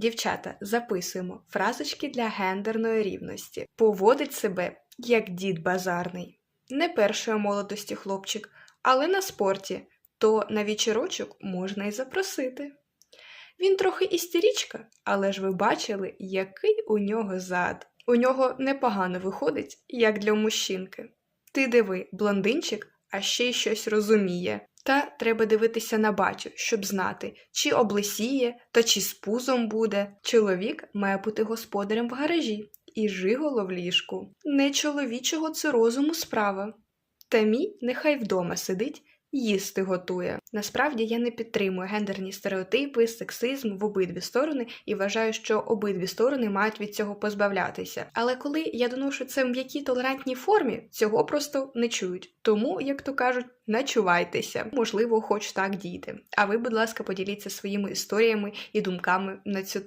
Дівчата, записуємо фразочки для гендерної рівності. Поводить себе як дід базарний. Не першої молодості хлопчик, але на спорті, то на вічерочок можна й запросити. Він трохи істерічка, але ж ви бачили, який у нього зад. У нього непогано виходить, як для мужчинки. Ти диви, блондинчик, а ще й щось розуміє. Та треба дивитися на батю, щоб знати, чи облисіє, та чи з пузом буде. Чоловік має бути господарем в гаражі і жиголо в ліжку. Не чоловічого це розуму справа. Та мій нехай вдома сидить, їсти готує. Насправді я не підтримую гендерні стереотипи, сексизм в обидві сторони і вважаю, що обидві сторони мають від цього позбавлятися. Але коли я доношу це в м'якій толерантній формі, цього просто не чують. Тому, як то кажуть, начувайтеся. Можливо, хоч так дійте. А ви, будь ласка, поділіться своїми історіями і думками на цю